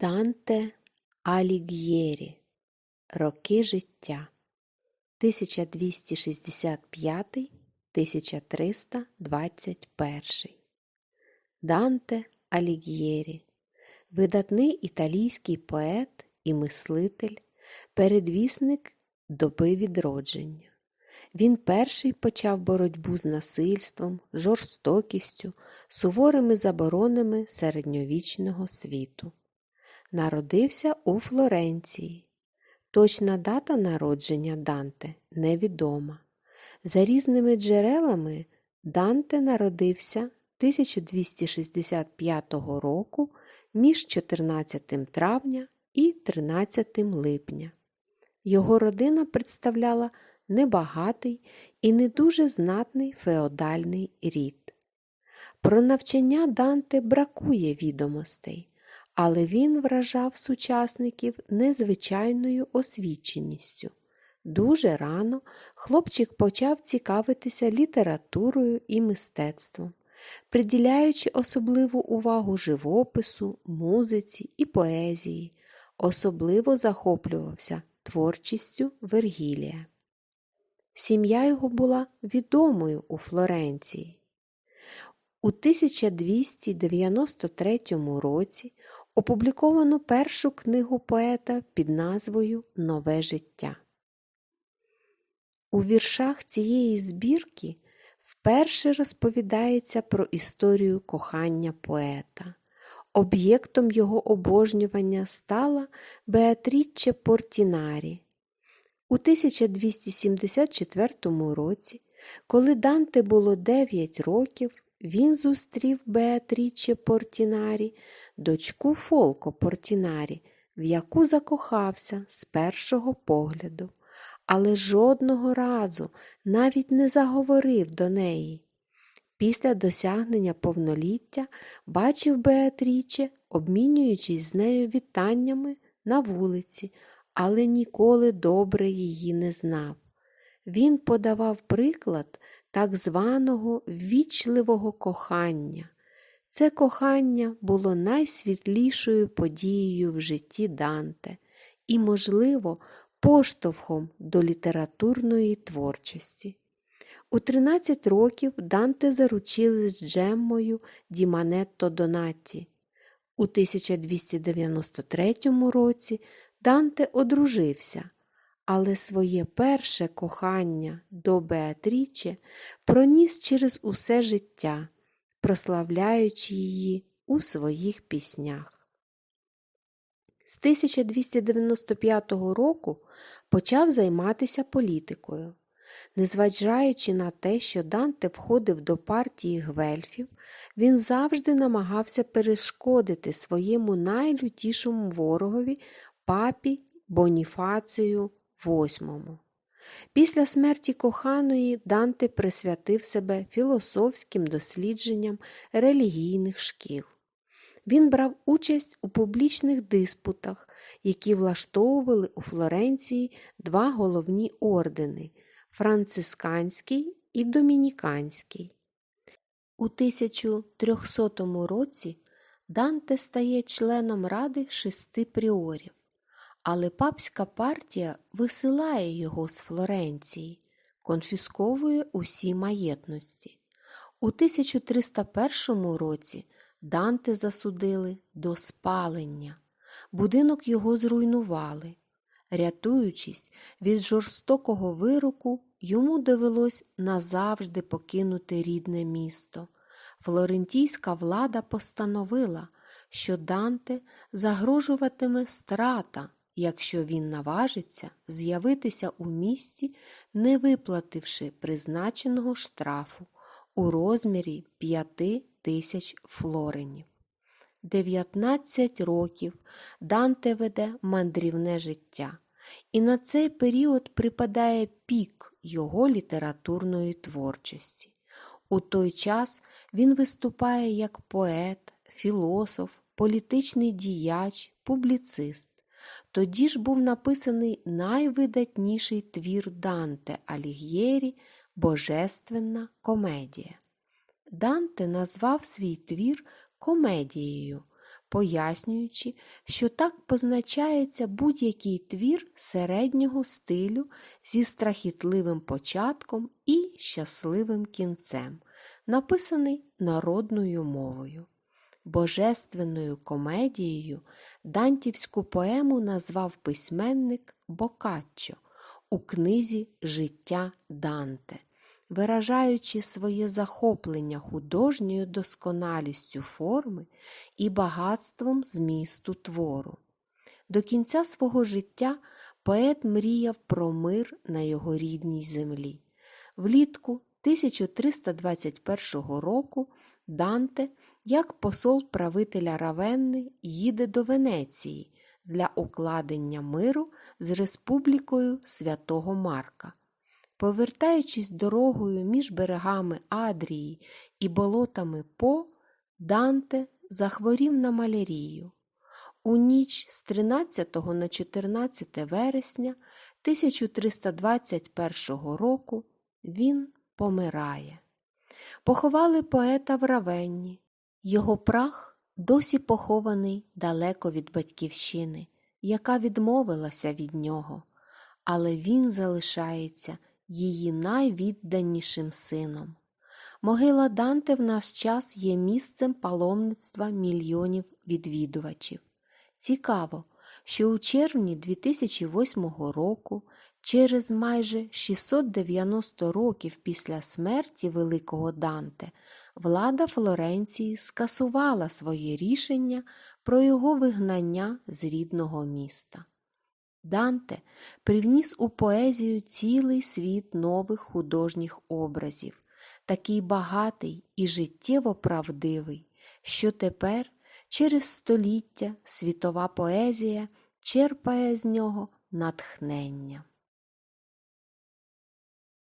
Данте Аліг'єрі Роки життя 1265-1321 Данте Аліг'єрі Видатний італійський поет і мислитель, передвісник доби відродження. Він перший почав боротьбу з насильством, жорстокістю, суворими заборонами середньовічного світу. Народився у Флоренції. Точна дата народження Данте невідома. За різними джерелами Данте народився 1265 року між 14 травня і 13 липня. Його родина представляла небагатий і не дуже знатний феодальний рід. Про навчання Данте бракує відомостей, але він вражав сучасників незвичайною освіченістю. Дуже рано хлопчик почав цікавитися літературою і мистецтвом, приділяючи особливу увагу живопису, музиці і поезії, особливо захоплювався творчістю Вергілія. Сім'я його була відомою у Флоренції. У 1293 році опубліковано першу книгу поета під назвою Нове життя. У віршах цієї збірки вперше розповідається про історію кохання поета. Об'єктом його обожнювання стала Беатрічче Портінарі. У 1274 році, коли Данте було 9 років, він зустрів Беатрічче Портінарі, дочку Фолко Портінарі, в яку закохався з першого погляду, але жодного разу навіть не заговорив до неї. Після досягнення повноліття бачив Беатріче, обмінюючись з нею вітаннями на вулиці, але ніколи добре її не знав. Він подавав приклад так званого ввічливого кохання. Це кохання було найсвітлішою подією в житті Данте і, можливо, поштовхом до літературної творчості. У 13 років Данте заручили з Джеммою Діманетто Донатті. У 1293 році Данте одружився, але своє перше кохання до Беатріче проніс через усе життя, прославляючи її у своїх піснях. З 1295 року почав займатися політикою. Незважаючи на те, що Данте входив до партії гвельфів, він завжди намагався перешкодити своєму найлютішому ворогові папі Боніфацію VIII. Після смерті коханої Данте присвятив себе філософським дослідженням релігійних шкіл. Він брав участь у публічних диспутах, які влаштовували у Флоренції два головні ордени францисканський і домініканський. У 1300 році Данте стає членом ради шести пріорів, але папська партія висилає його з Флоренції, конфісковує усі маєтності. У 1301 році Данте засудили до спалення, будинок його зруйнували. Рятуючись від жорстокого вироку, йому довелось назавжди покинути рідне місто. Флорентійська влада постановила, що Данте загрожуватиме страта, якщо він наважиться з'явитися у місті, не виплативши призначеного штрафу у розмірі 5 тисяч флоренів. 19 років Данте веде мандрівне життя, і на цей період припадає пік його літературної творчості. У той час він виступає як поет, філософ, політичний діяч, публіцист. Тоді ж був написаний найвидатніший твір Данте Аліг'єрі Божественна комедія. Данте назвав свій твір комедією, пояснюючи, що так позначається будь-який твір середнього стилю зі страхітливим початком і щасливим кінцем, написаний народною мовою. Божественною комедією дантівську поему назвав письменник Бокаччо у книзі Життя Данте, виражаючи своє захоплення художньою досконалістю форми і багатством змісту твору. До кінця свого життя поет мріяв про мир на його рідній землі. Влітку 1321 року Данте, як посол правителя Равенни, їде до Венеції для укладення миру з Республікою Святого Марка. Повертаючись дорогою між берегами Адрії і болотами По, Данте захворів на малярію. У ніч з 13 на 14 вересня 1321 року він помирає. Поховали поета в Равенні. Його прах досі похований далеко від батьківщини, яка відмовилася від нього, але він залишається її найвідданішим сином. Могила Данте в наш час є місцем паломництва мільйонів відвідувачів. Цікаво, що у червні 2008 року, через майже 690 років після смерті великого Данте, влада Флоренції скасувала своє рішення про його вигнання з рідного міста. Данте привніс у поезію цілий світ нових художніх образів, такий багатий і життєво правдивий, що тепер через століття світова поезія черпає з нього натхнення.